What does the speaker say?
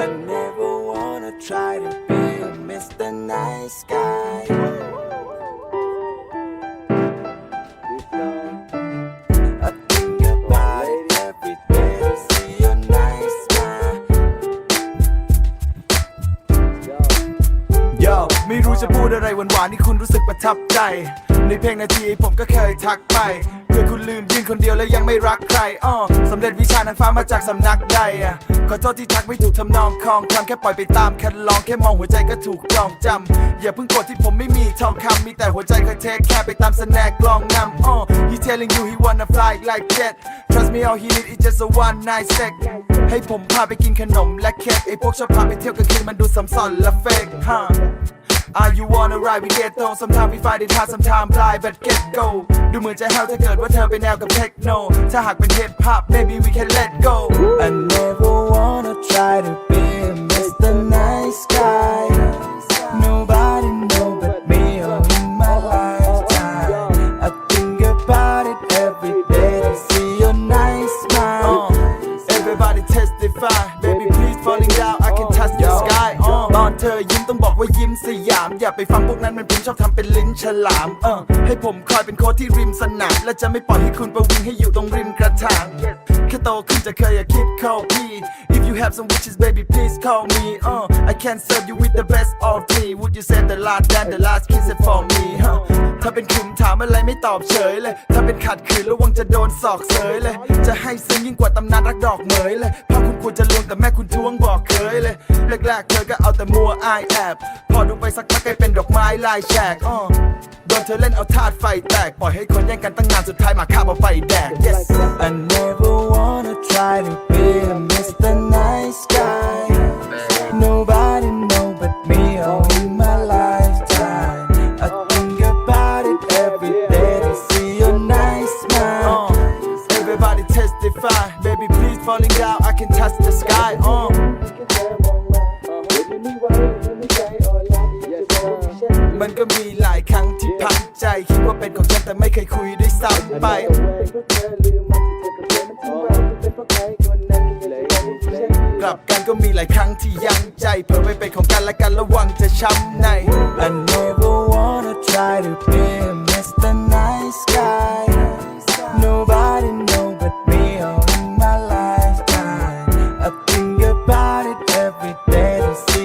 I never wanna try to be a Mr. Nice Guy ไม่รู้จะพูดอะไรหวานๆที่คุณรู้สึกประทับใจ ในเพลงนาทีผมก็เคยทักไป เพื่อคุณลืมยืนคนเดียวแล้วยังไม่รักใครอ้อสำเร็จวิชานางฟ้ามาจากสำนักใดอะขอโทษที่ทักไม่ถูกทำนองคลองคำแค่ปล่อยไปตามคันลองแค่มองหัวใจก็ถูกจองจำอย่าเพิ่งโกรธที่ผมไม่มีทองคำมีแต่หัวใจเคยเทคแค่ไปตามสแนกกลองนำอ้อ he telling you he wanna fly like jet trust me all he need is just a one night sex ให้ผมพาไปกินขนมและเค้กไอพวกชอบพาไปเที่ยวกลางคืนมันดูสัมสอนและเฟกฮะ Ah, you wanna ride we get though Sometimes we find it hard sometimes fly but get go ดูเหมือนจะแฮวถ้าเกิดว่าเธอไปแนวกับเทคโน ถ้าหากเป็น hip hop maybe we can let go I never wanna try to be a Mr. Nice Guy. Nobody know but me all in my lifetime. I think about it every day to see your nice smile. Uh, everybody testify baby please falling down เธอยิ้มต้องบอกว่ายิ้มสยาม อย่าไปฟังพวกนั้นมันเป็นชอบทำเป็นลิ้นฉลามเออให้ผมคอยเป็นโค้ชที่ริมสนามและจะไม่ปล่อยให้คุณประวิงให้อยู่ตรงริมกระถางแค่โตขึ้นจะเคยอยากคิดเข้าพี่ If you have some wishes baby please call me uh, I can serve you with the best of me Would you save the last and the last kiss it for me huh? ถ้าเป็นคุณถามอะไรไม่ตอบเฉยเลย ถ้าเป็นขัดขืนระวังจะโดนศอกเสยเลย จะให้ซึ้งยิ่งกว่าตำนานรักดอกเหมยเลยภาพคุณควรจะลวงแต่แม่คุณทวงบอกเคยเลย แรกๆ เธอก็เอาแต่มัวอายแอบ พอดูไปสักพักกลายเป็นดอกไม้ลายแฉกอ้อโดนเธอเล่นเอาธาตุไฟแตก ปล่อยให้คนแย่งกันตั้งนานสุดท้ายหมาข้าบเอาไปแดก yes I never wanna try to be a Mr. Nice Guy. Nobody know but me all in my lifetime. I think about it every day to see your nice smile. Uh, everybody testify baby please falling down I can touch the sky uh. มันก็มีหลายครั้งที่พังใจ คิดว่าเป็นของฉันแต่ไม่เคยคุยด้วยซ้ำไป กลับกันก็มีหลายครั้งที่ยังใจเผลอไปเป็นของกันและกันระวังจะช้ำใน I never wanna try to be